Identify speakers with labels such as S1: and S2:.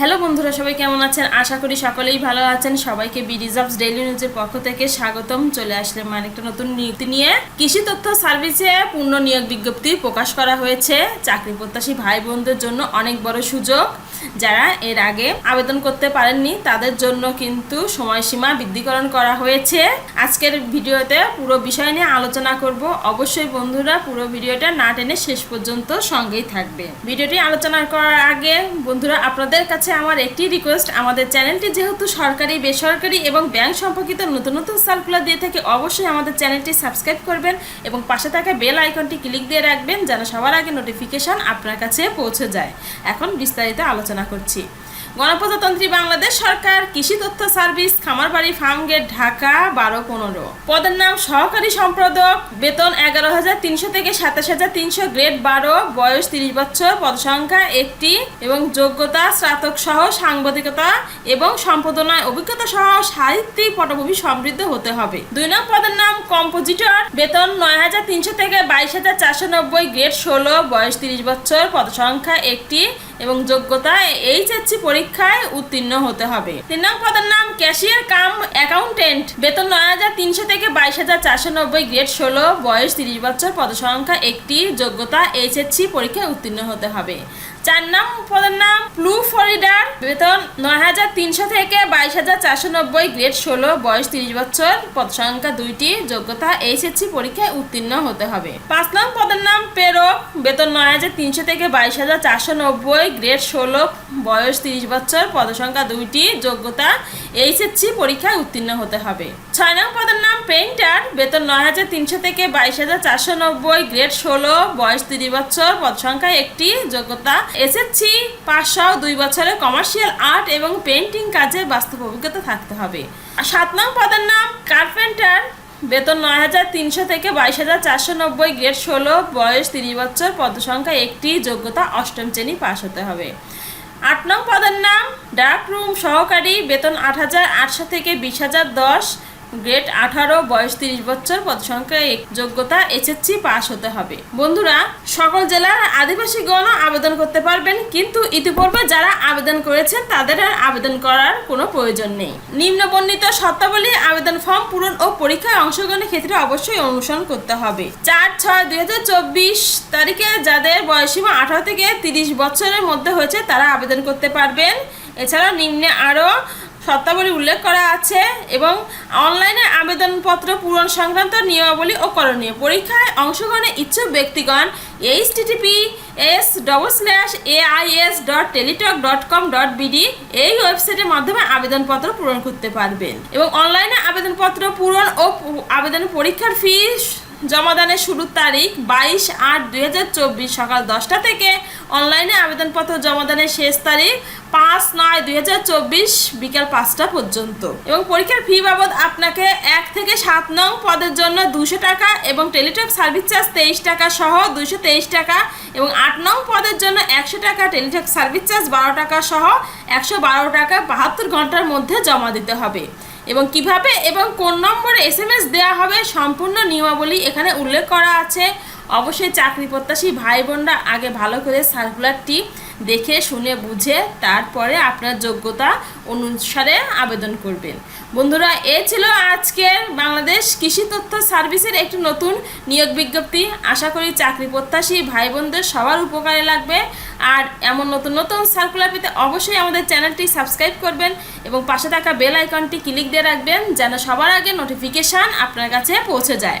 S1: Hello বন্ধুরা, সবাই কেমন আছেন? আশা করি সকলেই ভালো আছেন। সবাইকে বি রিজার্ভস ডেইলি নিউজের পক্ষ থেকে স্বাগতম। চলে আসলে মানে একটা নতুন নিযুক্তি নিয়ে। কৃষি তথ্য সার্ভিসে পূর্ণ নিয়োগ বিজ্ঞপ্তি প্রকাশ করা হয়েছে। চাকরি প্রত্যাশী ভাই বোনদের জন্য অনেক বড় সুযোগ। যারা এর আগে আবেদন করতে পারেননি, তাদের জন্য কিন্তু সময়সীমা বৃদ্ধিকরণ করা হয়েছে। আজকের ভিডিওতে পুরো বিষয় নিয়ে আলোচনা করব। অবশ্যই বন্ধুরা পুরো ভিডিওটা না টেনে শেষ পর্যন্ত সঙ্গেই থাকবে। ভিডিওটি আলোচনা করার আগে বন্ধুরা, আপনাদের কাছে আমার একটি রিকোয়েস্ট আমাদের চ্যানেলটি যেহেতু সরকারি, বেসরকারি এবং ব্যাংক সম্পর্কিত নতুন নতুন সার্কুলার দিয়ে থাকে, অবশ্যই আমাদের চ্যানেলটি সাবস্ক্রাইব করবেন এবং পাশে থাকা বেল আইকনটি ক্লিক দিয়ে রাখবেন যেন সবার আগে নোটিফিকেশন আপনার কাছে পৌঁছে যায়। এখন বিস্তারিত আলোচনা করছি। গণপ্রজাতন্ত্রী বাংলাদেশ সরকার, কৃষি তথ্য service, Khamarbari farm gate Dhaka, বারো পনেরো। পদের নাম সহকারী সম্পাদক, বেতন এগারো হাজার তিনশো থেকে সাতাশ হাজার তিনশো, গ্রেড বারো, বয়স তিরিশ বছর পদ সংখ্যা একটি, এবং যোগ্যতা স্নাতক সহ সাংবাদিকতা এবং সম্পাদনায় অভিজ্ঞতা সহ সাহিত্যিক পটভূমি সমৃদ্ধ হতে হবে। দুই নং পদের নাম কম্পোজিটর, বেতন নয় হাজার তিনশো থেকে বাইশ হাজার চারশো নব্বই, গ্রেড ষোলো, বয়স তিরিশ বছর পদ সংখ্যা একটি এবং যোগ্যতা এইচএসসি পরীক্ষায় উত্তীর্ণ হতে হবে। তিন নং পদের নাম ক্যাশিয়ার কাম অ্যাকাউন্টেন্ট। বেতন নয় হাজার তিনশো থেকে বাইশ হাজার চারশো নব্বই, গ্রেড ষোলো, বয়স তিরিশ বছর, পদসংখ্যা একটি, যোগ্যতা এইচএসসি পরীক্ষায় উত্তীর্ণ হতে হবে। চার নাম পদের নাম প্লু ফরিডার বেতন নয় হাজার তিনশো থেকে বাইশ হাজার চারশো নব্বই, গ্রেড ষোলো, বয়স তিরিশ বছর। পদ সংখ্যা দুইটি। যোগ্যতা এইচএসসি পরীক্ষায় উত্তীর্ণ হতে হবে। পাঁচ নাম পদের নাম প্রেরক বেতন নয় হাজার তিনশো থেকে বাইশ হাজার চারশো নব্বই, গ্রেড ষোলো, বয়স তিরিশ বছর। পদ সংখ্যা দুইটি। যোগ্যতা এইচএসসি পরীক্ষায় উত্তীর্ণ হতে হবে। ছয় নং পদের নাম পেইন্টার। বেতন নয় হাজার তিনশো থেকে বাইশ হাজার চারশো নব্বই, গ্রেড ষোলো, বয়স তিরিশ বছর। পদ সংখ্যা একটি। যোগ্যতা এসএসসি, পাশ পাঁচশো দুই বছরের কমার্শিয়াল আর্ট এবং পেন্টিং কাজে বাস্তব অভিজ্ঞতা থাকতে হবে। সাত নং পদের নাম কার্পেন্টার বেতন নয় হাজার তিনশো থেকে বাইশ হাজার চারশো নব্বই গ্রেড ষোলো, বয়স তিরিশ বছর পদ সংখ্যা একটি, যোগ্যতা অষ্টম শ্রেণি পাশ হতে হবে। আট নং পদের নাম ডার্ক রুম সহকারী, বেতন আট হাজার আটশো থেকে বিশ হাজার দশ গ্রেড আঠারো, বয়স তিরিশ বছর পদ সংখ্যা এক, যোগ্যতা এইচএসসি পাস হতে হবে। বন্ধুরা, সকল জেলার আদিবাসীগণ আবেদন করতে পারবেন, কিন্তু ইতিপূর্বে যারা আবেদন করেছেন, তাদের আর আবেদন করার কোনো প্রয়োজন নেই। নিম্ন বর্ণিত শর্তাবলী আবেদন ফর্ম পূরণ ও পরীক্ষায় অংশগ্রহণের ক্ষেত্রে অবশ্যই অনুসরণ করতে হবে। চার ছয় দুই হাজার চব্বিশ তারিখে যাদের বয়সীমা আঠারো থেকে তিরিশ বছরের মধ্যে হয়েছে, তারা আবেদন করতে পারবেন। এছাড়া নিম্নে আরও শর্তাবলী উল্লেখ করা আছে এবং অনলাইনে আবেদনপত্র, পূরণ সংক্রান্ত নিয়মাবলী ও করণীয়। পরীক্ষায় অংশগ্রহণে ইচ্ছুক ব্যক্তিগণ H TTP S double slash AIS dot Teletalk dot com dot BD এই ওয়েবসাইটের মাধ্যমে আবেদনপত্র পূরণ করতে পারবেন এবং অনলাইনে আবেদনপত্র পূরণ ও আবেদন পরীক্ষার ফি জমাদানের শুরুর তারিখ বাইশ আট দুই সকাল দশটা থেকে। অনলাইনে আবেদনপত্র জমাদানের শেষ তারিখ পাঁচ নয় দুই হাজার চব্বিশ বিকাল পাঁচটা পর্যন্ত। এবং পরীক্ষার ফি বাবদ আপনাকে এক থেকে সাত নং পদের জন্য দুশো টাকা এবং টেলিটক সার্ভিস চার্জ তেইশ টাকা সহ দুশো তেইশ টাকা এবং আট নং পদের জন্য একশো টাকা টেলিটক সার্ভিস চার্জ বারো টাকা সহ একশো বারো টাকা বাহাত্তর ঘণ্টার মধ্যে জমা দিতে হবে। এবং কীভাবে এবং কোন নম্বরে এস এম এস দেওয়া হবে সম্পূর্ণ নিয়মাবলী এখানে উল্লেখ করা আছে। অবশ্যই চাকরি প্রত্যাশী ভাই বোনরা আগে ভালো করে সার্কুলারটি দেখে, শুনে, বুঝে, তারপরে আপনার যোগ্যতা অনুসারে আবেদন করবেন। বন্ধুরা, এ ছিল আজকের বাংলাদেশ কৃষি তথ্য সার্ভিসের একটি নতুন নিয়োগ বিজ্ঞপ্তি। আশা করি চাকরি প্রত্যাশী ভাই বোনদের সবার উপকারে লাগবে। আর এমন নতুন নতুন সার্কুলার পেতে অবশ্যই আমাদের চ্যানেলটি সাবস্ক্রাইব করবেন এবং পাশে থাকা বেল আইকনটি ক্লিক দিয়ে রাখবেন যেন সবার আগে নোটিফিকেশান আপনার কাছে পৌঁছে যায়।